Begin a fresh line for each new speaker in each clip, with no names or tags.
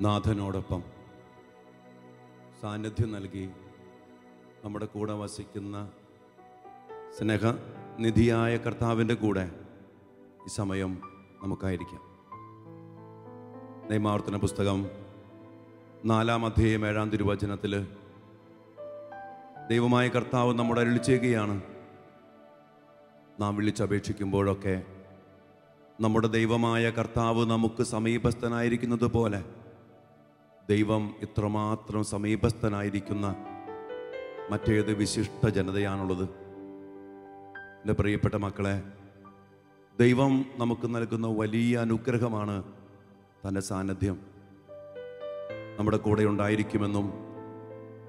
നാഥനോടൊപ്പം സാന്നിധ്യം നൽകി നമ്മുടെ കൂടെ വസിക്കുന്ന സ്നേഹനിധിയായ കർത്താവിന്റെ കൂടെ ഈ സമയം നമുക്കായിരിക്കാം. നിയമാവർത്തന പുസ്തകം നാലാം അധ്യായം ഏഴാം തിരുവചനത്തിൽ ദൈവമായ കർത്താവ് നമ്മുടെ അരുളി ചെയ്യുകയാണ്. നാം വിളിച്ചപേക്ഷിക്കുമ്പോഴൊക്കെ നമ്മുടെ ദൈവമായ കർത്താവ് നമുക്ക് സമീപസ്ഥനായിരിക്കുന്നത് പോലെ ദൈവം ഇത്രമാത്രം സമീപസ്ഥനായിരിക്കുന്ന മറ്റേത് വിശിഷ്ട ജനതയാണുള്ളത്. എന്റെ പ്രിയപ്പെട്ട മക്കളെ ദൈവം നമുക്ക് നൽകുന്ന വലിയ അനുഗ്രഹമാണ് തന്റെ സാന്നിധ്യം. നമ്മുടെ കൂടെ ഉണ്ടായിരിക്കുമെന്നും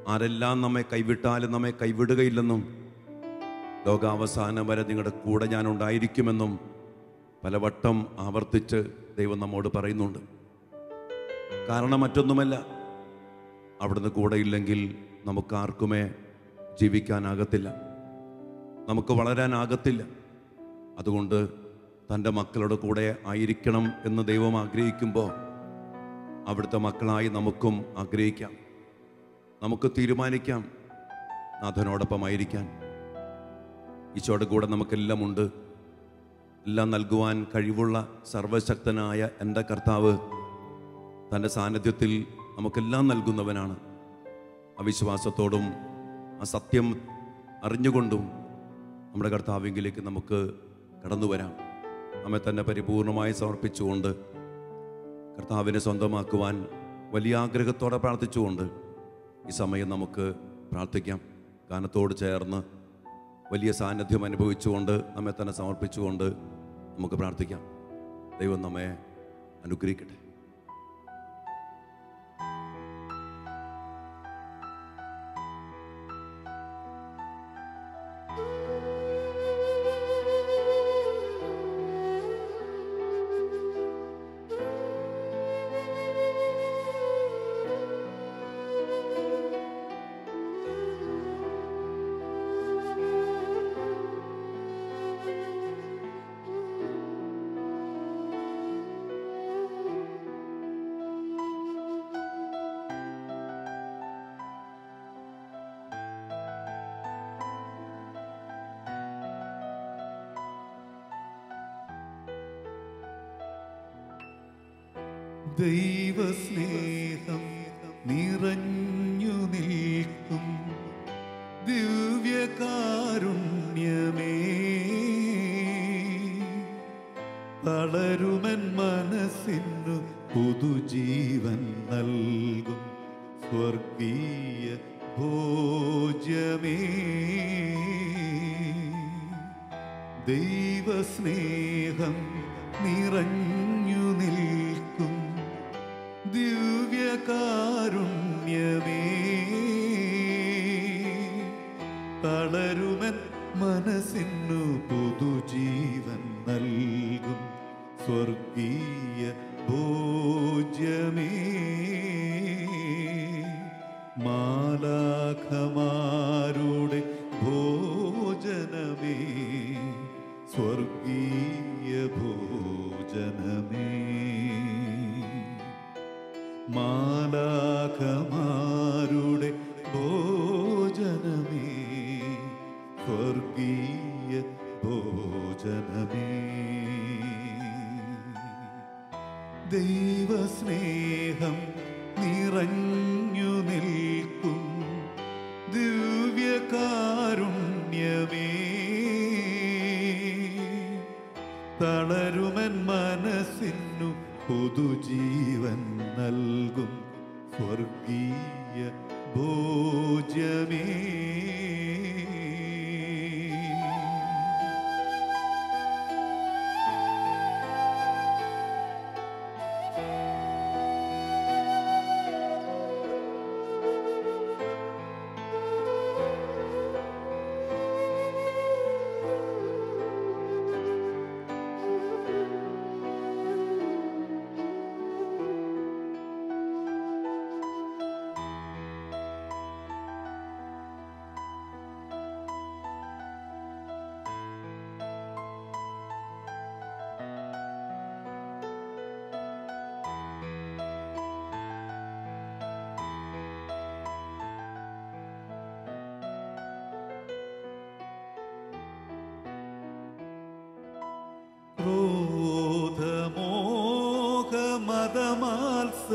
ആരെല്ലാം നമ്മെ കൈവിട്ടാലും നമ്മെ കൈവിടുകയില്ലെന്നും ലോകാവസാനം വരെ നിങ്ങളുടെ കൂടെ ഞാൻ ഉണ്ടായിരിക്കുമെന്നും പലവട്ടം ആവർത്തിച്ച് ദൈവം നമ്മോട് പറയുന്നുണ്ട്. കാരണം മറ്റൊന്നുമല്ല. അവിടുന്ന് കൂടെ ഇല്ലെങ്കിൽ നമുക്കാർക്കുമേ ജീവിക്കാനാകത്തില്ല. നമുക്ക് വളരാനാകത്തില്ല. അതുകൊണ്ട് തന്റെ മക്കളുടെ കൂടെ ആയിരിക്കണം എന്ന് ദൈവം ആഗ്രഹിക്കുമ്പോൾ അവിടുത്തെ മക്കളായി നമുക്കും ആഗ്രഹിക്കാം. നമുക്ക് തീരുമാനിക്കാം നാഥനോടൊപ്പം ആയിരിക്കാൻ. ഈശോയുടെ കൂടെ നമുക്കെല്ലാം ഉണ്ട്. എല്ലാം നൽകുവാൻ കഴിവുള്ള സർവശക്തനായ എന്റെ കർത്താവ് തന്റെ സാന്നിധ്യത്തിൽ നമുക്കെല്ലാം നൽകുന്നവനാണ്. അവിശ്വാസത്തോടും ആ സത്യം അറിഞ്ഞുകൊണ്ടും നമ്മുടെ കർത്താവിങ്കിലേക്ക് നമുക്ക് കടന്നു വരാം. നമ്മെ തന്നെ പരിപൂർണമായി സമർപ്പിച്ചുകൊണ്ട് കർത്താവിനെ സ്വന്തമാക്കുവാൻ വലിയ ആഗ്രഹത്തോടെ പ്രാർത്ഥിച്ചുകൊണ്ട് ഈ സമയം നമുക്ക് പ്രാർത്ഥിക്കാം. ഗാനത്തോട് ചേർന്ന് വലിയ സാന്നിധ്യം അനുഭവിച്ചുകൊണ്ട് നമ്മെ തന്നെ സമർപ്പിച്ചുകൊണ്ട് നമുക്ക് പ്രാർത്ഥിക്കാം. ദൈവം നമ്മെ അനുഗ്രഹിക്കട്ടെ.
ദൈവസ്നേഹം നിറഞ്ഞു ദൈവസ്നേഹം നിറഞ്ഞു നിൽക്കും. ദിവ്യകാരുണ്യമേ. തളരുമൻ മനസ്സിനു പുതുജീവൻ നൽകും. സ്വർഗീയ ഭോജ്യമേ.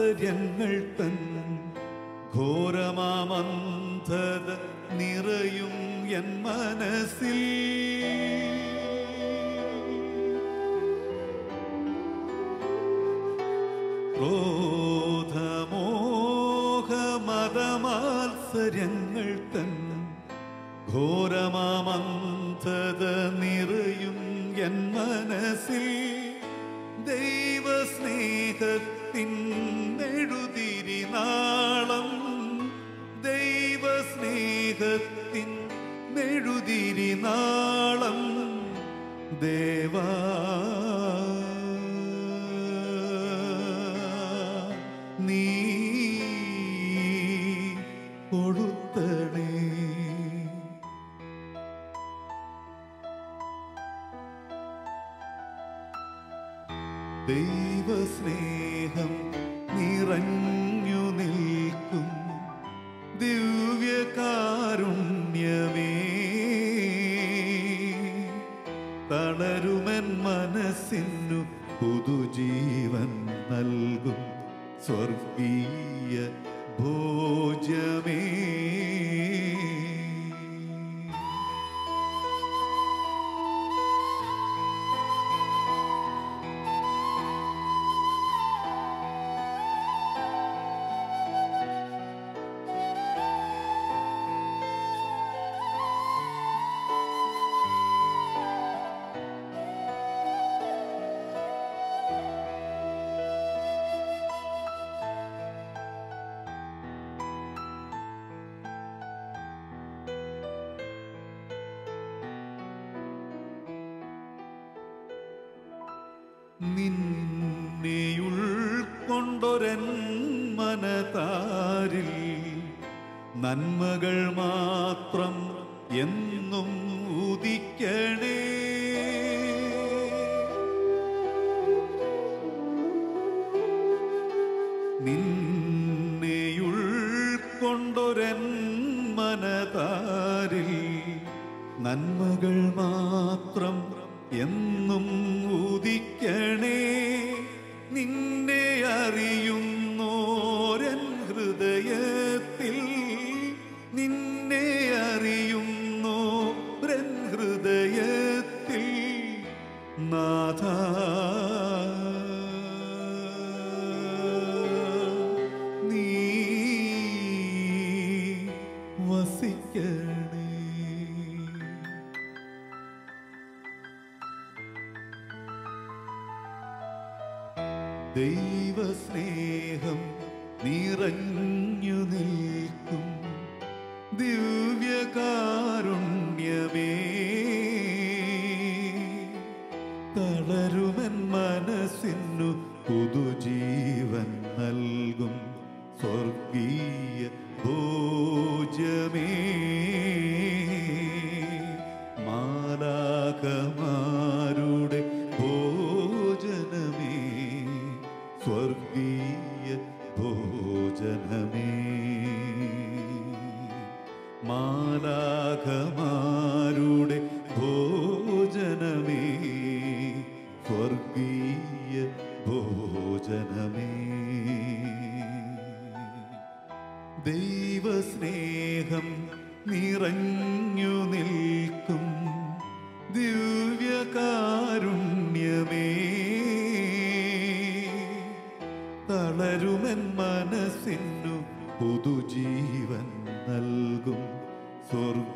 ക്രോധമോഹമതമാത്സര്യങ്ങൾ തൻ ഘോരമാമന്ധത നിറയും എൻ മനസ്സിൽ. ക്രോധമോഹമതമാത്സര്യങ്ങൾ തൻ ഘോരമാമന്ധത നിറയും എൻ മനസ്സിൽ. ദൈവസ്നേഹത്തിൻ നെടുതിരി നാളം. ദൈവസ്നേഹത്തിൻ നെടുതിരി നാളം. ദേവാ നിന്നെയുൾക്കൊണ്ടൊരൻ മനതാരിൽ നന്മകൾ മാത്രം എന്നും ഉദിക്കണേ. നിന്നെയുൾക്കൊണ്ടൊരൻ മനതാരിൽ നന്മകൾ മാത്രം എന്നും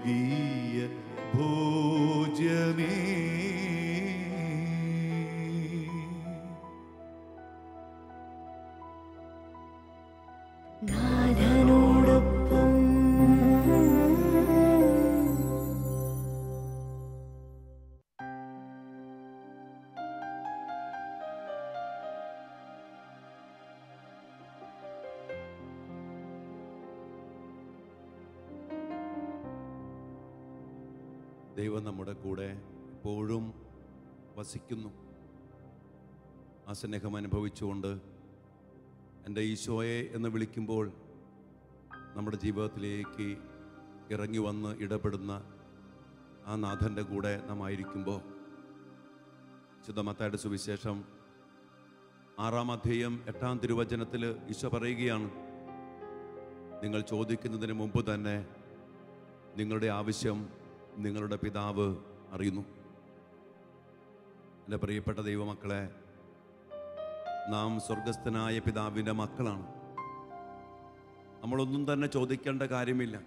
ीय
भोजने വസിക്കുന്നു ആ സ്നേഹം അനുഭവിച്ചുകൊണ്ട് എന്റെ ഈശോയെ എന്ന് വിളിക്കുമ്പോൾ നമ്മുടെ ജീവിതത്തിലേക്ക് ഇറങ്ങി വന്ന് ഇടപെടുന്ന ആ നാഥന്റെ കൂടെ നാം ആയിരിക്കുമ്പോൾ ശുദ്ധമത്തായുടെ സുവിശേഷം ആറാം അധ്യയം എട്ടാം തിരുവചനത്തിൽ ഈശോ പറയുകയാണ് നിങ്ങൾ ചോദിക്കുന്നതിന് മുമ്പ് തന്നെ നിങ്ങളുടെ ആവശ്യം നിങ്ങളുടെ പിതാവ് അറിയുന്നു. എന്റെ പ്രിയപ്പെട്ട ദൈവമക്കളെ നാം സ്വർഗസ്ഥനായ പിതാവിന്റെ മക്കളാണ്. നമ്മളൊന്നും തന്നെ ചോദിക്കേണ്ട കാര്യമില്ല.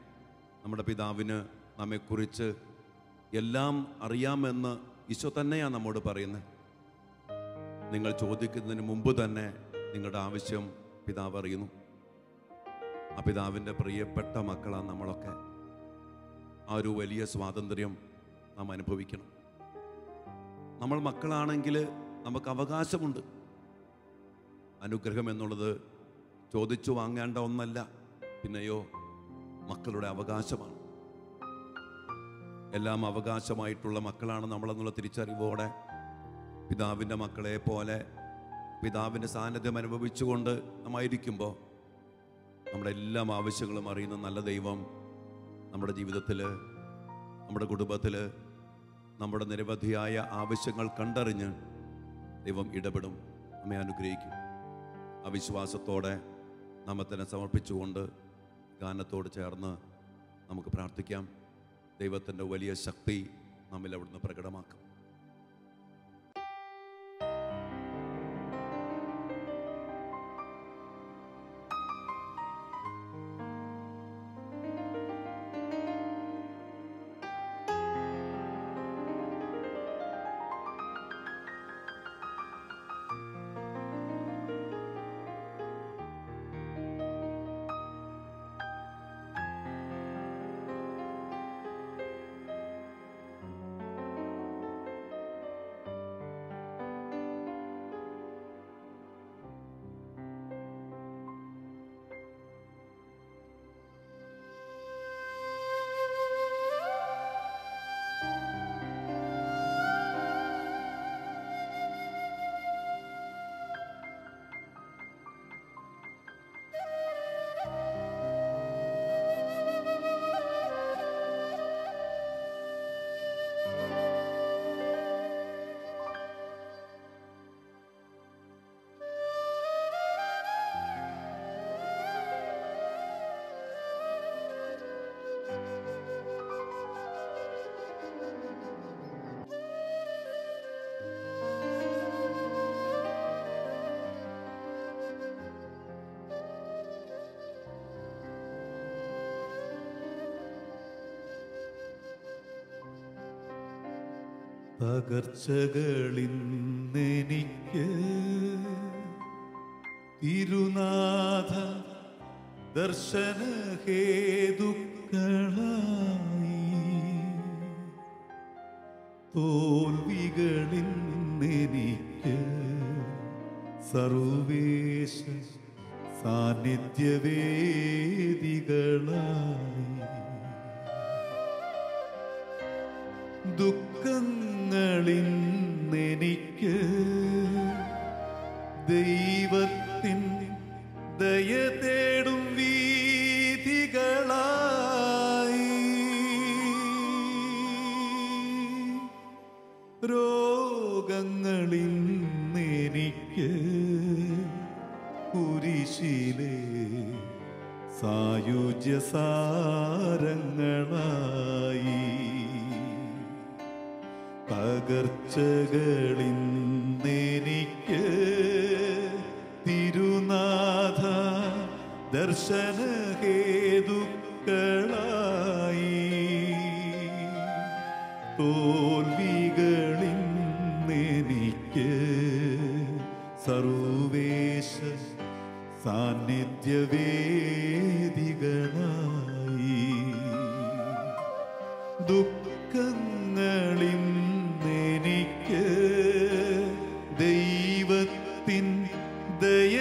നമ്മുടെ പിതാവിന് നമ്മെക്കുറിച്ച് എല്ലാം അറിയാമെന്ന് ഈശോ തന്നെയാണ് നമ്മോട് പറയുന്നത്. നിങ്ങൾ ചോദിക്കുന്നതിന് മുമ്പ് തന്നെ നിങ്ങളുടെ ആവശ്യം പിതാവ് അറിയുന്നു. ആ പിതാവിന്റെ പ്രിയപ്പെട്ട മക്കളാണ് നമ്മളൊക്കെ. ആ ഒരു വലിയ സ്വാതന്ത്ര്യം നാം അനുഭവിക്കണം. നമ്മൾ മക്കളാണെങ്കിൽ നമുക്ക് അവകാശമുണ്ട്. അനുഗ്രഹം എന്നുള്ളത് ചോദിച്ചു വാങ്ങേണ്ട ഒന്നല്ല പിന്നെയോ മക്കളുടെ അവകാശമാണ്. എല്ലാം അവകാശമായിട്ടുള്ള മക്കളാണ് നമ്മളെന്നുള്ള തിരിച്ചറിവോടെ പിതാവിന്റെ മക്കളെ പോലെ പിതാവിന്റെ സാന്നിധ്യം അനുഭവിച്ചുകൊണ്ട് നമ്മായിരിക്കുമ്പോൾ നമ്മുടെ എല്ലാ ആവശ്യങ്ങളും അറിയുന്ന നല്ല ദൈവം നമ്മുടെ ജീവിതത്തിൽ നമ്മുടെ കുടുംബത്തിൽ നമ്മുടെ നിരവധിയായ ആവശ്യങ്ങൾ കണ്ടറിഞ്ഞ് ദൈവം ഇടപെടും. നമ്മെ അനുഗ്രഹിക്കും. അവിശ്വാസത്തോടെ വിശ്വാസത്തോടെ നമ്മെ തന്നെ സമർപ്പിച്ചുകൊണ്ട് ഗാനത്തോട് ചേർന്ന് നമുക്ക് പ്രാർത്ഥിക്കാം. ദൈവത്തിന്റെ വലിയ ശക്തി നമ്മിൽ അവിടുന്ന് പ്രകടമാക്കും.
പകർച്ചകളിന്നെനിക്ക് തിരുനാഥ ഹേതുക്കളായി തോൽവികളിന്നെനിക്ക് സർവേശ സാന്നിധ്യവേദികളായി. രോഗങ്ങളിന്നെനിക്ക് കുരിശിലെ സായുജ്യ സാരങ്ങളായി ദൈവത്തിൻ ദയ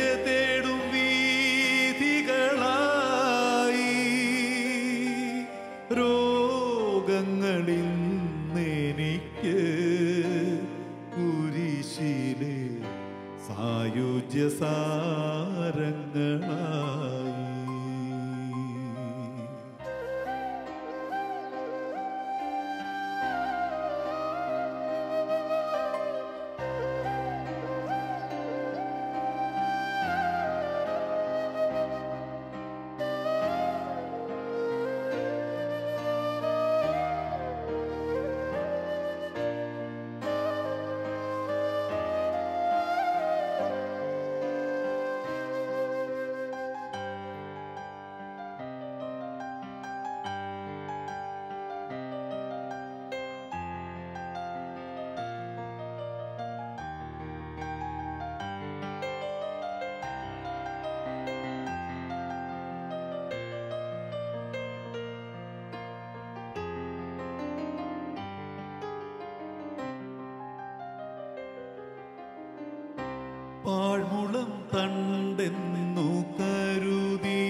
തണ്ടെന്നു കരുതി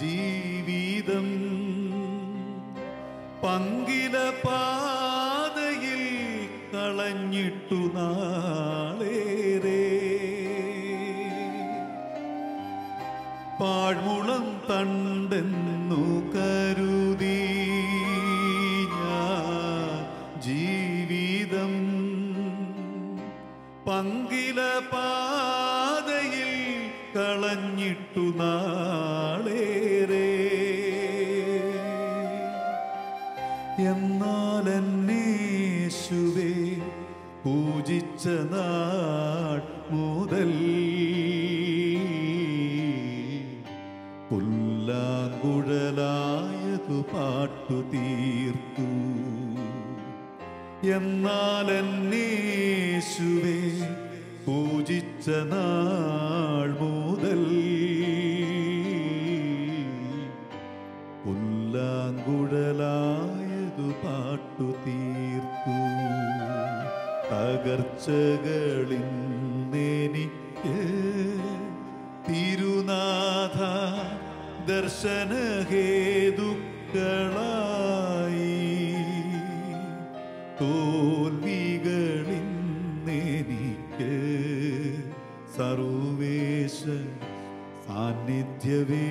ജീവിതം. പങ്കില പാതയിൽ കളഞ്ഞിട്ടു നാളേരെ പാഴ്മുളം തണ്ടെന്നു കരുതി ജനിച്ച നാൾ മുതൽ പുല്ലാങ്കുഴലായതു പാട്ടു തീർത്തു. തകർച്ചകളിന്നെനിക്ക് തിരുനാഥ ദർശനഹേതുക്കള നിത്യവേ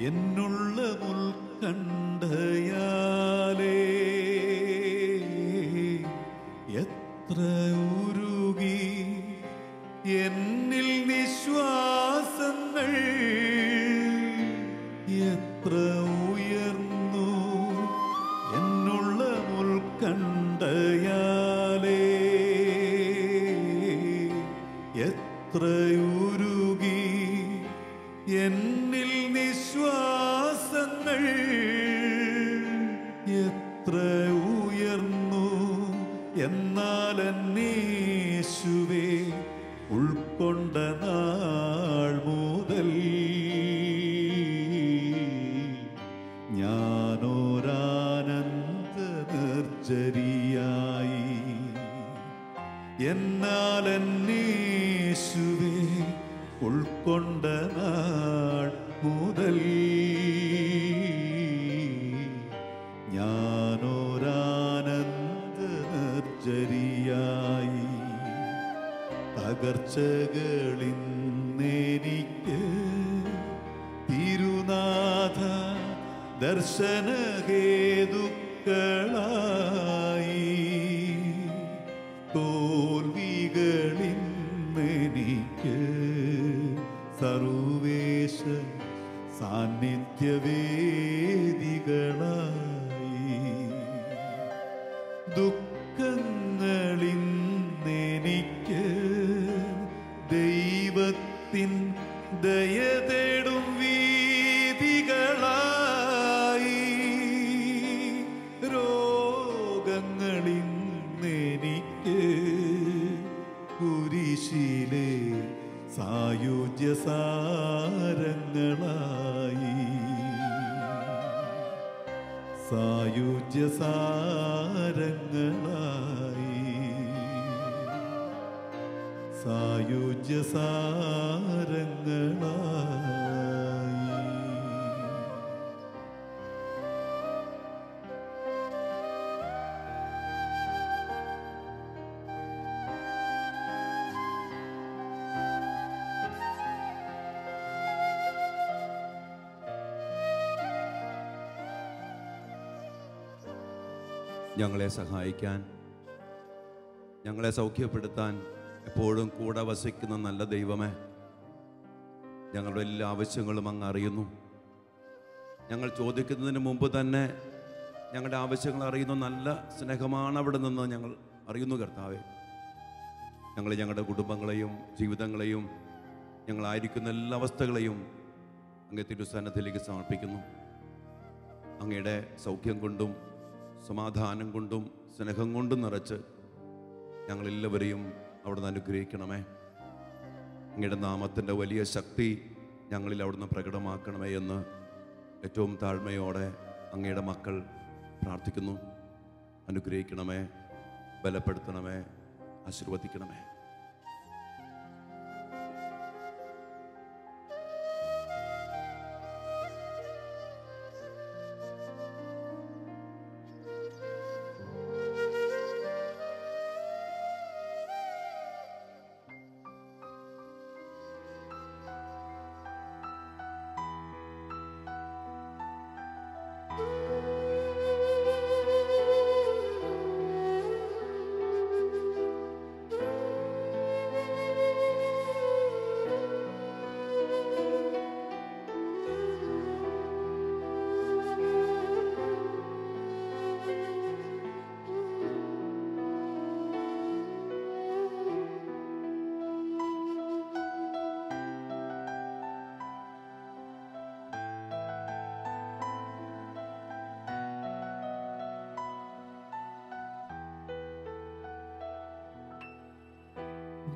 എന്നുള്ള ഉത്കണ്ഠയാലേ എത്ര ഉരുകി എന്നിൽ നിശ്വാ എന്നാൽ
ഞങ്ങളെ സഹായിക്കാൻ ഞങ്ങളെ സൗഖ്യപ്പെടുത്താൻ എപ്പോഴും കൂടെ വസിക്കുന്ന നല്ല ദൈവമേ ഞങ്ങളുടെ എല്ലാ ആവശ്യങ്ങളും അങ്ങ് അറിയുന്നു. ഞങ്ങൾ ചോദിക്കുന്നതിന് മുമ്പ് തന്നെ ഞങ്ങളുടെ ആവശ്യങ്ങൾ അറിയുന്ന നല്ല സ്നേഹമാണ് അവിടെ നിന്ന് ഞങ്ങൾ അറിയുന്നു കർത്താവെ. ഞങ്ങൾ ഞങ്ങളുടെ കുടുംബങ്ങളെയും ജീവിതങ്ങളെയും ഞങ്ങളായിരിക്കുന്ന എല്ലാ അവസ്ഥകളെയും അങ്ങേ തിരുസ്ഥാനത്തിലേക്ക് സമർപ്പിക്കുന്നു. അങ്ങയുടെ സൗഖ്യം കൊണ്ടും സമാധാനം കൊണ്ടും സ്നേഹം കൊണ്ടും നിറച്ച് ഞങ്ങളെല്ലാവരെയും അവിടുന്ന് അനുഗ്രഹിക്കണമേ. അങ്ങയുടെ നാമത്തിന്റെ വലിയ ശക്തി ഞങ്ങളിൽ അവിടുന്ന് പ്രകടമാക്കണമേ എന്ന് ഏറ്റവും താഴ്മയോടെ അങ്ങയുടെ മക്കൾ പ്രാർത്ഥിക്കുന്നു. അനുഗ്രഹിക്കണമേ ബലപ്പെടുത്തണമേ ആശീർവദിക്കണമേ.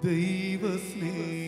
ദൈവസ്നേഹം. നിറഞ്ഞ